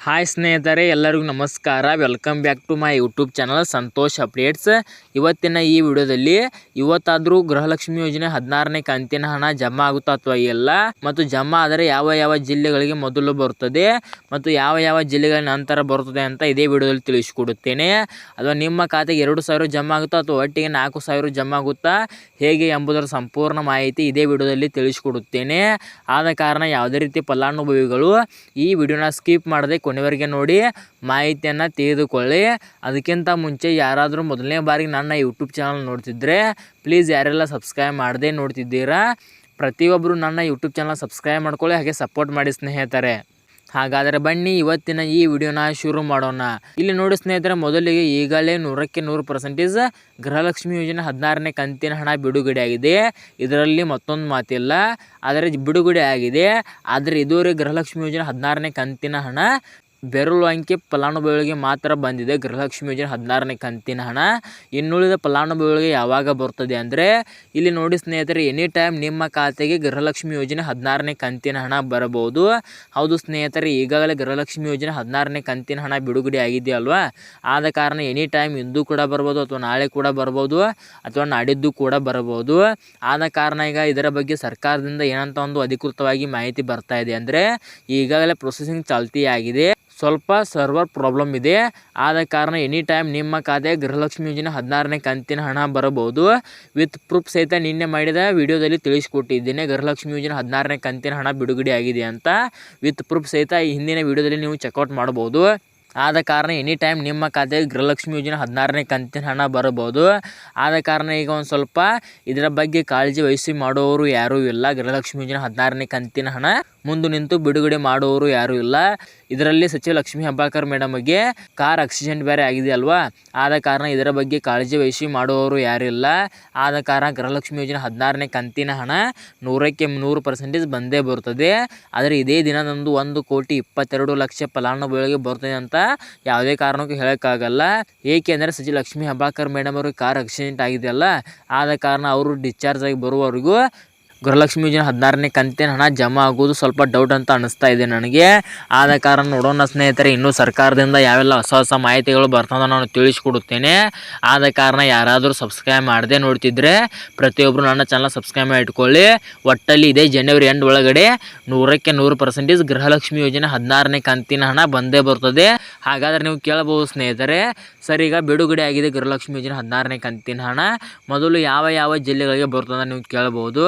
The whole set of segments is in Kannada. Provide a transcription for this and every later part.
ಹಾಯ್ ಸ್ನೇಹಿತರೆ, ಎಲ್ಲರಿಗೂ ನಮಸ್ಕಾರ. Welcome back to my YouTube channel Santosh updates ಇವತ್ತಿನ ಈ ವಿಡಿಯೋದಲ್ಲಿ ಇವತ್ತಾದರೂ ಗೃಹಲಕ್ಷ್ಮಿ ಯೋಜನೆ ಹದಿನಾರನೇ ಕಂತಿನ ಹಣ ಜಮಾ ಆಗುತ್ತಾ ಅಥವಾ ಇಲ್ಲ? ಮತ್ತು ಜಮಾ ಆದರೆ ಯಾವ ಯಾವ ಜಿಲ್ಲೆಗಳಿಗೆ ಮೊದಲು ಬರುತ್ತದೆ? ಮತ್ತು ಯಾವ ಯಾವ ಜಿಲ್ಲೆಗಳ ನಂತರ ಬರುತ್ತದೆ ಅಂತ ಇದೇ ವಿಡಿಯೋದಲ್ಲಿ ತಿಳಿಸಿಕೊಡುತ್ತೇನೆ. ಅಥವಾ ನಿಮ್ಮ ಖಾತೆಗೆ ಎರಡು ಸಾವಿರ ಜಮಾ ಆಗುತ್ತಾ ಅಥವಾ ಒಟ್ಟಿಗೆ ನಾಲ್ಕು ಸಾವಿರ ಜಮಾ ಆಗುತ್ತಾ? ಹೇಗೆ ಎಂಬುದರ ಸಂಪೂರ್ಣ ಮಾಹಿತಿ ಇದೇ ವಿಡಿಯೋದಲ್ಲಿ ತಿಳಿಸಿಕೊಡುತ್ತೇನೆ. ಆದ ಕಾರಣ ಯಾವುದೇ ರೀತಿ ಫಲಾನುಭವಿಗಳು ಈ ವಿಡಿಯೋನ ಸ್ಕಿಪ್ ಮಾಡದೆ ಕೊನೆವರೆಗೆ ನೋಡಿ ಮಾಹಿತಿಯನ್ನು ತೆಗೆದುಕೊಳ್ಳಿ. ಅದಕ್ಕಿಂತ ಮುಂಚೆ ಯಾರಾದರೂ ಮೊದಲನೇ ಬಾರಿಗೆ ನನ್ನ ಯೂಟ್ಯೂಬ್ ಚಾನಲ್ ನೋಡ್ತಿದ್ದರೆ ಪ್ಲೀಸ್ ಯಾರೆಲ್ಲ ಸಬ್ಸ್ಕ್ರೈಬ್ ಮಾಡದೆ ನೋಡ್ತಿದ್ದೀರಾ ಪ್ರತಿಯೊಬ್ಬರು ನನ್ನ ಯೂಟ್ಯೂಬ್ ಚಾನಲ್ ಸಬ್ಸ್ಕ್ರೈಬ್ ಮಾಡ್ಕೊಳ್ಳಿ, ಹಾಗೆ ಸಪೋರ್ಟ್ ಮಾಡಿ ಸ್ನೇಹಿತರೆ. ಹಾಗಾದರೆ ಬನ್ನಿ, ಇವತ್ತಿನ ಈ ವಿಡಿಯೋನ ಶುರು ಮಾಡೋಣ. ಇಲ್ಲಿ ನೋಡಿ ಸ್ನೇಹಿತರೆ, ಮೊದಲಿಗೆ ಈಗಲೇ ನೂರಕ್ಕೆ ನೂರು ಪರ್ಸೆಂಟೇಜ್ ಗೃಹಲಕ್ಷ್ಮಿ ಯೋಜನೆ ಹದಿನಾರನೇ ಕಂತಿನ ಹಣ ಬಿಡುಗಡೆ ಆಗಿದೆ. ಇದರಲ್ಲಿ ಮತ್ತೊಂದು ಮಾತಿಲ್ಲ. ಆದರೆ ಬಿಡುಗಡೆ ಆಗಿದೆ. ಆದರೆ ಇದುವರೆಗೆ ಗೃಹಲಕ್ಷ್ಮಿ ಯೋಜನೆ ಹದಿನಾರನೇ ಕಂತಿನ ಹಣ ಬೆರಳು ಅಂಕಿ ಫಲಾನುಭವಿಗಳಿಗೆ ಮಾತ್ರ ಬಂದಿದೆ. ಗೃಹಲಕ್ಷ್ಮಿ ಯೋಜನೆ ಹದಿನಾರನೇ ಕಂತಿನ ಹಣ. ಇನ್ನುಳಿದ ಫಲಾನುಭವಿಗಳಿಗೆ ಯಾವಾಗ ಬರ್ತದೆ ಅಂದರೆ, ಇಲ್ಲಿ ನೋಡಿ ಸ್ನೇಹಿತರೆ ಎನಿ ಟೈಮ್ ನಿಮ್ಮ ಖಾತೆಗೆ ಗೃಹಲಕ್ಷ್ಮಿ ಯೋಜನೆ ಹದಿನಾರನೇ ಕಂತಿನ ಹಣ ಬರಬಹುದು. ಹೌದು ಸ್ನೇಹಿತರೆ, ಈಗಾಗಲೇ ಗೃಹಲಕ್ಷ್ಮಿ ಯೋಜನೆ ಹದಿನಾರನೇ ಕಂತಿನ ಹಣ ಬಿಡುಗಡೆ ಆಗಿದೆ ಅಲ್ವಾ? ಆದ ಕಾರಣ ಎನಿ ಟೈಮ್ ಇಂದು ಕೂಡ ಬರ್ಬೋದು ಅಥವಾ ನಾಳೆ ಕೂಡ ಬರ್ಬೋದು ಅಥವಾ ನಾಡಿದ್ದು ಕೂಡ ಬರಬಹುದು. ಆದ ಕಾರಣ ಈಗ ಇದರ ಬಗ್ಗೆ ಸರ್ಕಾರದಿಂದ ಏನಂತ ಒಂದು ಅಧಿಕೃತವಾಗಿ ಮಾಹಿತಿ ಬರ್ತಾ ಇದೆ ಅಂದರೆ, ಈಗಾಗಲೇ ಪ್ರೊಸೆಸಿಂಗ್ ಚಾಲ್ತಿಯಾಗಿದೆ. ಸ್ವಲ್ಪ ಸರ್ವರ್ ಪ್ರಾಬ್ಲಮ್ ಇದೆ. ಆದ ಕಾರಣ ಎನಿ ಟೈಮ್ ನಿಮ್ಮ ಖಾತೆ ಗೃಹಲಕ್ಷ್ಮಿ ಯೋಜನೆ ಹದಿನಾರನೇ ಕಂತಿನ ಹಣ ಬರಬಹುದು. ವಿತ್ ಪ್ರೂಫ್ ಸಹಿತ ನಿನ್ನೆ ಮಾಡಿದ ವಿಡಿಯೋದಲ್ಲಿ ತಿಳಿಸಿಕೊಟ್ಟಿದ್ದೇನೆ. ಗೃಹಲಕ್ಷ್ಮಿ ಯೋಜನೆ ಹದಿನಾರನೇ ಕಂತಿನ ಹಣ ಬಿಡುಗಡೆ ಆಗಿದೆ ಅಂತ. ವಿತ್ ಪ್ರೂಫ್ ಸಹಿತ ಹಿಂದಿನ ವಿಡಿಯೋದಲ್ಲಿ ನೀವು ಚೆಕ್ಔಟ್ ಮಾಡ್ಬೋದು ಆದ ಕಾರಣ ಎನಿ ಟೈಮ್ ನಿಮ್ಮ ಖಾತೆಗೆ ಗೃಹಲಕ್ಷ್ಮಿ ಯೋಜನೆ ಹದಿನಾರನೇ ಕಂತಿನ ಹಣ ಬರಬಹುದು. ಆದ ಕಾರಣ ಈಗ ಒಂದು ಸ್ವಲ್ಪ ಇದರ ಬಗ್ಗೆ ಕಾಳಜಿ ವಹಿಸಿ ಮಾಡುವವರು ಯಾರೂ ಇಲ್ಲ. ಗೃಹಲಕ್ಷ್ಮಿ ಯೋಜನೆ ಹದಿನಾರನೇ ಕಂತಿನ ಹಣ ಮುಂದೆ ನಿಂತು ಬಿಡುಗಡೆ ಮಾಡುವವರು ಯಾರು ಇಲ್ಲ. ಇದರಲ್ಲಿ ಸಚಿವ ಲಕ್ಷ್ಮೀ ಹೆಬ್ಬಾಳ್ಕರ್ ಮೇಡಮ್ಗೆ ಕಾರ್ ಆಕ್ಸಿಡೆಂಟ್ ಬೇರೆ ಆಗಿದೆ ಅಲ್ವಾ? ಆದ ಕಾರಣ ಇದರ ಬಗ್ಗೆ ಕಾಳಜಿ ವಹಿಸಿ ಮಾಡುವವರು ಯಾರೂ ಇಲ್ಲ. ಆದ ಕಾರಣ ಗೃಹಲಕ್ಷ್ಮಿ ಯೋಜನೆ ಹದಿನಾರನೇ ಕಂತಿನ ಹಣ ನೂರಕ್ಕೆ ನೂರು ಪರ್ಸೆಂಟೇಜ್ ಬಂದೇ ಬರುತ್ತದೆ. ಆದರೆ ಇದೇ ದಿನದಂದು ಒಂದು ಕೋಟಿ ಇಪ್ಪತ್ತೆರಡು ಲಕ್ಷ ಫಲಾನುಭವಿಗಳಿಗೆ ಬರ್ತದೆ ಅಂತ ಯಾವುದೇ ಕಾರಣಕ್ಕೂ ಹೇಳೋಕ್ಕಾಗಲ್ಲ. ಏಕೆಂದರೆ ಸಚಿವ ಲಕ್ಷ್ಮೀ ಹೆಬ್ಬಾಳ್ಕರ್ ಮೇಡಮ್ ಅವ್ರಿಗೆ ಕಾರ್ ಆಕ್ಸಿಡೆಂಟ್ ಆಗಿದೆಯಲ್ಲ ಆದ ಕಾರಣ ಅವರು ಡಿಸ್ಚಾರ್ಜ್ ಆಗಿ ಬರುವವರೆಗೂ ಗೃಹಲಕ್ಷ್ಮಿ ಯೋಜನೆ ಹದಿನಾರನೇ ಕಂತಿನ ಹಣ ಜಮಾ ಆಗೋದು ಸ್ವಲ್ಪ ಡೌಟ್ ಅಂತ ಅನಿಸ್ತಾ ಇದೆ ನನಗೆ. ಆದ ಕಾರಣ ನೋಡೋಣ ಸ್ನೇಹಿತರೆ, ಇನ್ನೂ ಸರ್ಕಾರದಿಂದ ಯಾವೆಲ್ಲ ಹೊಸ ಹೊಸ ಮಾಹಿತಿಗಳು ಬರ್ತದೆ ನಾನು ತಿಳಿಸ್ಕೊಡುತ್ತೇನೆ. ಆದ ಕಾರಣ ಯಾರಾದರೂ ಸಬ್ಸ್ಕ್ರೈಬ್ ಮಾಡದೆ ನೋಡ್ತಿದ್ರೆ ಪ್ರತಿಯೊಬ್ಬರು ನನ್ನ ಚಾನಲ್ ಸಬ್ಸ್ಕ್ರೈಬ್ ಮಾಡಿಟ್ಕೊಳ್ಳಿ ಒಟ್ಟಲ್ಲಿ ಇದೆ ಜನವರಿ ಎಂಡ್ ಒಳಗಡೆ ನೂರಕ್ಕೆ ನೂರು ಪರ್ಸೆಂಟೇಜ್ ಗೃಹಲಕ್ಷ್ಮಿ ಯೋಜನೆ ಹದಿನಾರನೇ ಕಂತಿನ ಹಣ ಬಂದೇ ಬರ್ತದೆ. ಹಾಗಾದರೆ ನೀವು ಕೇಳಬಹುದು ಸ್ನೇಹಿತರೆ, ಸರಿ ಈಗ ಬಿಡುಗಡೆ ಆಗಿದೆ ಗೃಹಲಕ್ಷ್ಮಿ ಯೋಜನೆ ಹದಿನಾರನೇ ಕಂತಿನ ಹಣ. ಮೊದಲು ಯಾವ ಯಾವ ಜಿಲ್ಲೆಗಳಿಗೆ ಬರ್ತದೆ ನೀವು ಕೇಳಬಹುದು.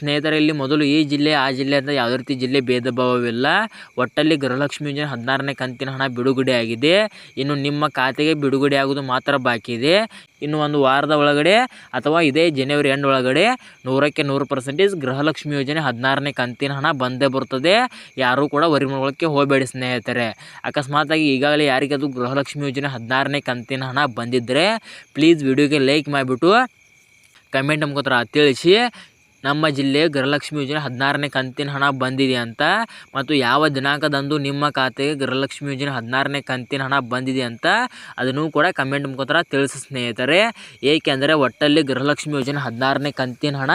ಸ್ನೇಹಿತರೆ ಇಲ್ಲಿ ಮೊದಲು ಈ ಜಿಲ್ಲೆ, ಆ ಜಿಲ್ಲೆ ಅಂತ ಯಾವುದೇ ರೀತಿ ಜಿಲ್ಲೆ ಭೇದ ಭಾವವಿಲ್ಲ. ಒಟ್ಟಲ್ಲಿ ಗೃಹಲಕ್ಷ್ಮಿ ಯೋಜನೆ ಹದಿನಾರನೇ ಕಂತಿನ ಹಣ ಬಿಡುಗಡೆ ಆಗಿದೆ. ಇನ್ನು ನಿಮ್ಮ ಖಾತೆಗೆ ಬಿಡುಗಡೆ ಆಗೋದು ಮಾತ್ರ ಬಾಕಿ ಇದೆ. ಇನ್ನು ಒಂದು ವಾರದ ಒಳಗಡೆ ಅಥವಾ ಇದೇ ಜನವರಿ ಎಂಡ್ ಒಳಗಡೆ ನೂರಕ್ಕೆ ನೂರು ಪರ್ಸೆಂಟೇಜ್ ಗೃಹಲಕ್ಷ್ಮಿ ಯೋಜನೆ ಹದಿನಾರನೇ ಕಂತಿನ ಹಣ ಬಂದೇ ಬರ್ತದೆ ಯಾರೂ ಕೂಡ ವರಿ ಮಾಡ್ಕೊಳ್ಳೋಕ್ಕೆ ಹೋಗಬೇಡಿ ಸ್ನೇಹಿತರೆ. ಅಕಸ್ಮಾತಾಗಿ ಈಗಾಗಲೇ ಯಾರಿಗದು ಗೃಹಲಕ್ಷ್ಮಿ ಯೋಜನೆ ಹದಿನಾರನೇ ಕಂತಿನ ಹಣ ಬಂದಿದ್ದರೆ ಪ್ಲೀಸ್ ವಿಡಿಯೋಗೆ ಲೈಕ್ ಮಾಡಿಬಿಟ್ಟು ಕಮೆಂಟ್ ಮುಖಾಂತರ ತಿಳಿಸಿ. ನಮ್ಮ ಜಿಲ್ಲೆ ಗೃಹಲಕ್ಷ್ಮಿ ಯೋಜನೆ ಹದಿನಾರನೇ ಕಂತಿನ ಹಣ ಬಂದಿದೆ ಅಂತ ಮತ್ತು ಯಾವ ದಿನಾಂಕದಂದು ನಿಮ್ಮ ಖಾತೆಗೆ ಗೃಹಲಕ್ಷ್ಮಿ ಯೋಜನೆ ಹದಿನಾರನೇ ಕಂತಿನ ಹಣ ಬಂದಿದೆ ಅಂತ ಅದನ್ನು ಕೂಡ ಕಮೆಂಟ್ ಮುಖಾಂತರ ತಿಳಿಸಿ ಸ್ನೇಹಿತರೆ. ಏಕೆಂದರೆ ಒಟ್ಟಲ್ಲಿ ಗೃಹಲಕ್ಷ್ಮಿ ಯೋಜನೆ ಹದಿನಾರನೇ ಕಂತಿನ ಹಣ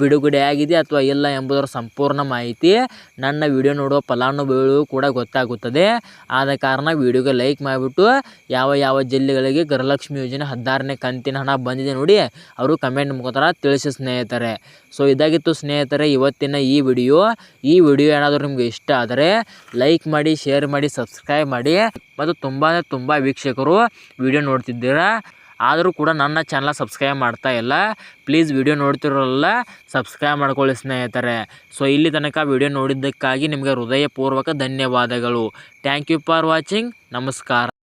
ಬಿಡುಗಡೆಯಾಗಿದೆ ಅಥವಾ ಇಲ್ಲ ಎಂಬುದರ ಸಂಪೂರ್ಣ ಮಾಹಿತಿ ನನ್ನ ವಿಡಿಯೋ ನೋಡುವ ಫಲಾನುಭವಿಗಳು ಕೂಡ ಗೊತ್ತಾಗುತ್ತದೆ. ಆದ ಕಾರಣ ವಿಡಿಯೋಗೆ ಲೈಕ್ ಮಾಡಿಬಿಟ್ಟು ಯಾವ ಯಾವ ಜಿಲ್ಲೆಗಳಿಗೆ ಗೃಹಲಕ್ಷ್ಮಿ ಯೋಜನೆ ಹದಿನಾರನೇ ಕಂತಿನ ಹಣ ಬಂದಿದೆ ನೋಡಿ ಅವರು ಕಮೆಂಟ್ ಮುಖಾಂತರ ತಿಳಿಸಿ ಸ್ನೇಹಿತರೆ. ಸೊ ಇದಾಗಿತ್ತು ಸ್ನೇಹಿತರೆ, ಇವತ್ತಿನ ಈ ವಿಡಿಯೋ. ಈ ವಿಡಿಯೋ ಏನಾದರೂ ನಿಮಗೆ ಇಷ್ಟ ಆದರೆ ಲೈಕ್ ಮಾಡಿ, ಶೇರ್ ಮಾಡಿ, ಸಬ್ಸ್ಕ್ರೈಬ್ ಮಾಡಿ. ಮತ್ತು ತುಂಬ ಅಂದರೆ ತುಂಬ ವೀಕ್ಷಕರು ವಿಡಿಯೋ ನೋಡ್ತಿದ್ದೀರಾ? ಆದರೂ ಕೂಡ ನನ್ನ ಚಾನಲ್ ಸಬ್ಸ್ಕ್ರೈಬ್ ಮಾಡ್ತಾ ಇಲ್ಲ. ಪ್ಲೀಸ್ ವಿಡಿಯೋ ನೋಡ್ತಿರೋಲ್ಲ ಸಬ್ಸ್ಕ್ರೈಬ್ ಮಾಡ್ಕೊಳ್ಳಿ ಸ್ನೇಹಿತರೆ. ಸೊ ಇಲ್ಲಿ ತನಕ ವಿಡಿಯೋ ನೋಡಿದ್ದಕ್ಕಾಗಿ ನಿಮಗೆ ಹೃದಯಪೂರ್ವಕ ಧನ್ಯವಾದಗಳು. ಥ್ಯಾಂಕ್ ಯು ಫಾರ್ ವಾಚಿಂಗ್ ನಮಸ್ಕಾರ.